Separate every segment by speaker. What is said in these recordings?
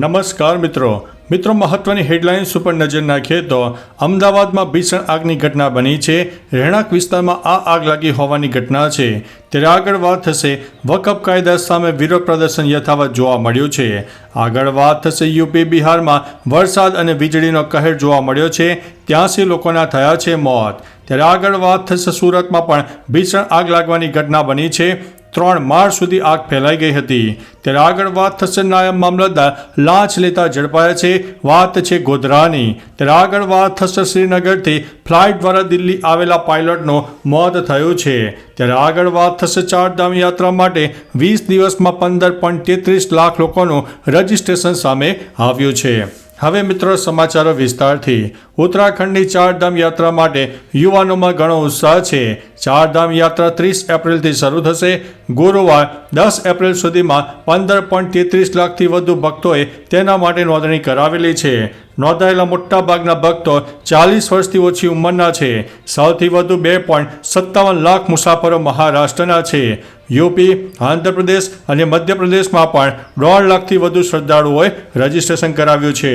Speaker 1: નમસ્કાર મિત્રો. મિત્રો, મહત્વની હેડલાઇન્સ ઉપર નજર નાખીએ તો અમદાવાદમાં ભીષણ આગની ઘટના બની છે. રહેણાંક વિસ્તારમાં આ આગ લાગી હોવાની ઘટના છે. ત્યારે આગળ વાત થશે વકફ કાયદા સામે વિરોધ પ્રદર્શન યથાવત જોવા મળ્યું છે. આગળ વાત થશે યુપી, બિહારમાં વરસાદ અને વીજળીનો કહેર જોવા મળ્યો છે. ત્યાંસી લોકોના થયા છે મોત. ત્યારે આગળ વાત થશે સુરતમાં પણ ભીષણ આગ લાગવાની ઘટના બની છે. ત્રણ માળ સુધી આગ ફેલાઈ ગઈ હતી. ત્યારે આગળ વાત થશે નાયબ મામલતદાર લાંચ લેતા ઝડપાયા છે. વાત છે ગોધરાની. ત્યારે આગળ વાત થશે શ્રીનગરથી. ફ્લાઇટ દ્વારા દિલ્હી આવેલા પાયલટનો મોત થયું છે. ત્યારે આગળ વાત થશે ચારધામ યાત્રા માટે. વીસ દિવસમાં પંદર પોઈન્ટ તેત્રીસ લાખ લોકોનું રજિસ્ટ્રેશન સામે આવ્યું છે. હવે મિત્રો સમાચારો વિસ્તારથી ઉત્તરાખંડની ચારધામ યાત્રા માટે યુવાનોમાં ઘણો ઉત્સાહ છે. ચારધામ યાત્રા ત્રીસ એપ્રિલથી શરૂ થશે. ગુરુવાર દસ એપ્રિલ સુધીમાં પંદર પોઈન્ટ તેત્રીસ લાખથી વધુ ભક્તોએ તેના માટે નોંધણી કરાવેલી છે. નોંધાયેલા મોટાભાગના ભક્તો ચાલીસ વર્ષથી ઓછી ઉંમરના છે. સૌથી વધુ બે પોઈન્ટ સત્તાવન લાખ મુસાફરો મહારાષ્ટ્રના છે. યુપી, આંધ્રપ્રદેશ અને મધ્યપ્રદેશમાં પણ દોઢ લાખથી વધુ શ્રદ્ધાળુઓએ રજીસ્ટ્રેશન કરાવ્યું છે.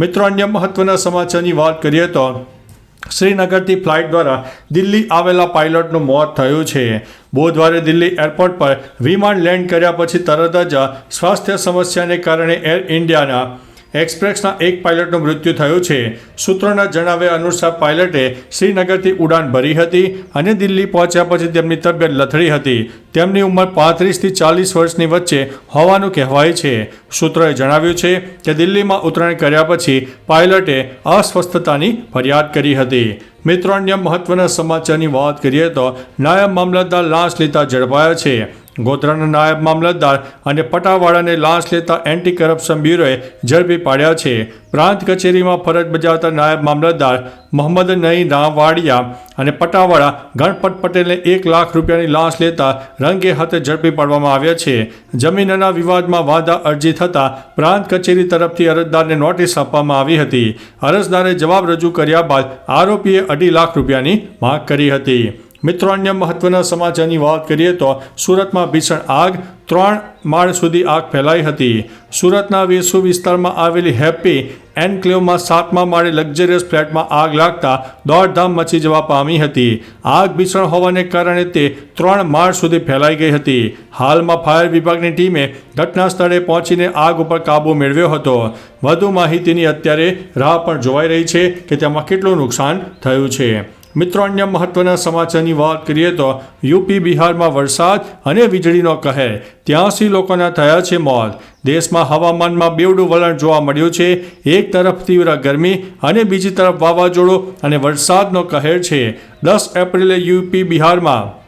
Speaker 1: મિત્રો, અન્ય મહત્વના સમાચારની વાત કરીએ તો શ્રીનગરથી ફ્લાઇટ દ્વારા દિલ્હી આવેલા પાયલટનું મોત થયું છે. બુધવારે દિલ્હી એરપોર્ટ પર વિમાન લેન્ડ કર્યા પછી તરત જ સ્વાસ્થ્ય સમસ્યાને કારણે એર ઇન્ડિયાના એક્સપ્રેસના એક પાયલટનું મૃત્યુ થયું છે. સૂત્રોના જણાવ્યા અનુસાર પાયલટે શ્રીનગરથી ઉડાન ભરી હતી અને દિલ્હી પહોંચ્યા પછી તેમની તબિયત લથડી હતી. તેમની ઉંમર પાંત્રીસથી ચાલીસ વર્ષની વચ્ચે હોવાનું કહેવાય છે. સૂત્રોએ જણાવ્યું છે કે દિલ્હીમાં ઉતરાણ કર્યા પછી પાયલટે અસ્વસ્થતાની ફરિયાદ કરી હતી. મિત્રો, અન્ય મહત્વના સમાચારની વાત કરીએ તો નાયબ મામલતદાર લાંચ લેતા ઝડપાયા છે. ગોધરાના નાયબ મામલતદાર અને પટાવાળાને લાંચ લેતા એન્ટી કરપ્શન બ્યુરોએ ઝડપી પાડ્યા છે. પ્રાંત કચેરીમાં ફરજ બજાવતા નાયબ મામલતદાર મોહમ્મદ નઈ રામવાડિયા અને પટાવાળા ગણપત પટેલને એક લાખ રૂપિયાની લાંચ લેતા રંગે હાથે ઝડપી પાડવામાં આવ્યા છે. જમીનના વિવાદમાં વાંધા અરજી થતાં પ્રાંત કચેરી તરફથી અરજદારને નોટિસ આપવામાં આવી હતી. અરજદારે જવાબ રજૂ કર્યા બાદ આરોપીએ અઢી લાખ રૂપિયાની માંગ કરી હતી. મિત્રો અન્ય મહત્વના સમાચારની વાત કરીએ તો સુરતમાં ભીષણ આગ, ત્રણ માળ સુધી આગ ફેલાઈ હતી. સુરતના વેસુ વિસ્તારમાં આવેલી હેપી એન્કલેવમાં સાતમા માળે લક્ઝરિયસ ફ્લેટમાં આગ લાગતા દોડધામ મચી જવા પામી હતી. આગ ભીષણ હોવાને કારણે તે ત્રણ માળ સુધી ફેલાઈ ગઈ હતી. હાલમાં ફાયર વિભાગની ટીમે ઘટના સ્થળે પહોંચીને આગ ઉપર કાબૂ મેળવ્યો હતો. વધુ માહિતીની અત્યારે રાહ પણ જોવાઈ રહી છે કે તેમાં કેટલું નુકસાન થયું છે. મિત્રો, અન્ય મહત્વના સમાચારની વાત કરીએ તો યુપી, બિહારમાં વરસાદ અને વીજળીનો કહેર. ત્યાંસી લોકોના થયા છે મોત. દેશમાં હવામાનમાં બેવડું વલણ જોવા મળ્યું છે. એક તરફ તીવ્ર ગરમી અને બીજી તરફ વાવાઝોડું અને વરસાદનો કહેર છે. દસ એપ્રિલે યુપી, બિહારમાં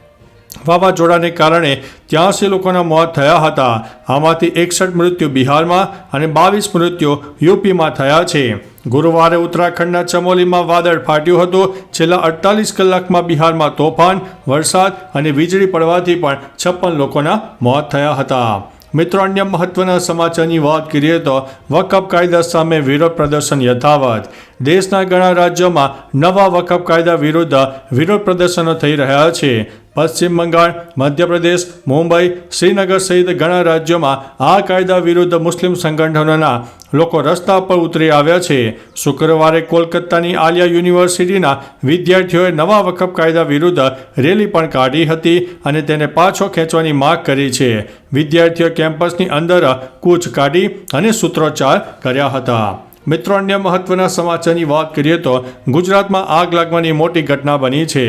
Speaker 1: વાવાઝોડાને કારણે ત્યાંસી લોકોના મોત થયા હતા. આમાંથી એકસઠ મૃત્યુ બિહારમાં અને બાવીસ મૃત્યુ યુપીમાં થયા છે. ગુરુવારે ઉત્તરાખંડના ચમોલીમાં વાદળ ફાટ્યું હતું. છેલ્લા અડતાલીસ કલાકમાં બિહારમાં તોફાન, વરસાદ અને વીજળી પડવાથી પણ છપ્પન લોકોના મોત થયા હતા. મિત્રો, અન્ય મહત્વના સમાચારની વાત કરીએ તો વકફ કાયદા સામે વિરોધ પ્રદર્શન યથાવત. દેશના ઘણા રાજ્યોમાં નવા વકફ કાયદા વિરુદ્ધ વિરોધ પ્રદર્શનો થઈ રહ્યા છે. પશ્ચિમ બંગાળ, મધ્યપ્રદેશ, મુંબઈ, શ્રીનગર સહિત ઘણા રાજ્યોમાં આ કાયદા વિરુદ્ધ મુસ્લિમ સંગઠનોના લોકો રસ્તા પર ઉતરી આવ્યા છે. શુક્રવારે કોલકાતાની આલિયા યુનિવર્સિટીના વિદ્યાર્થીઓએ નવા વકફ કાયદા વિરુદ્ધ રેલી પણ કાઢી હતી અને તેને પાછો ખેંચવાની માગ કરી છે. વિદ્યાર્થીઓ કેમ્પસની અંદર કૂચ કાઢી અને સૂત્રોચ્ચાર કર્યા હતા. મિત્રો, અન્ય મહત્વના સમાચારની વાત કરીએ તો ગુજરાતમાં આગ લાગવાની મોટી ઘટના બની છે.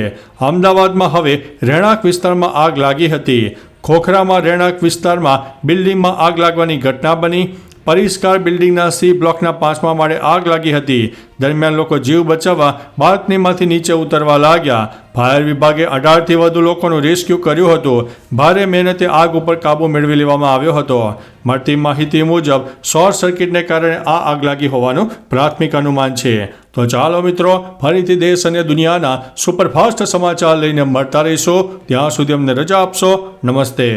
Speaker 1: અમદાવાદમાં હવે રહેણાંક વિસ્તારમાં આગ લાગી હતી. ખોખરામાં રહેણાંક વિસ્તારમાં બિલ્ડિંગમાં આગ લાગવાની ઘટના બની. પરિષ્કાર બિલ્ડિંગના સી બ્લોકના પાંચમા માળે આગ લાગી હતી. દરમિયાન લોકો જીવ બચાવવા બાલ્કનીમાંથી નીચે ઉતરવા લાગ્યા. ફાયર વિભાગે અઢારથી વધુ લોકોનું રેસ્ક્યુ કર્યું હતું. ભારે મહેનતે આગ ઉપર કાબૂ મેળવી લેવામાં આવ્યો હતો. મળતી માહિતી મુજબ, શોર્ટ સર્કિટને કારણે આ આગ લાગી હોવાનું પ્રાથમિક અનુમાન છે. તો ચાલો મિત્રો, ફરીથી દેશ અને દુનિયાના સુપરફાસ્ટ સમાચાર લઈને મળતા રહીશો. ત્યાં સુધી અમને રજા આપશો. નમસ્તે.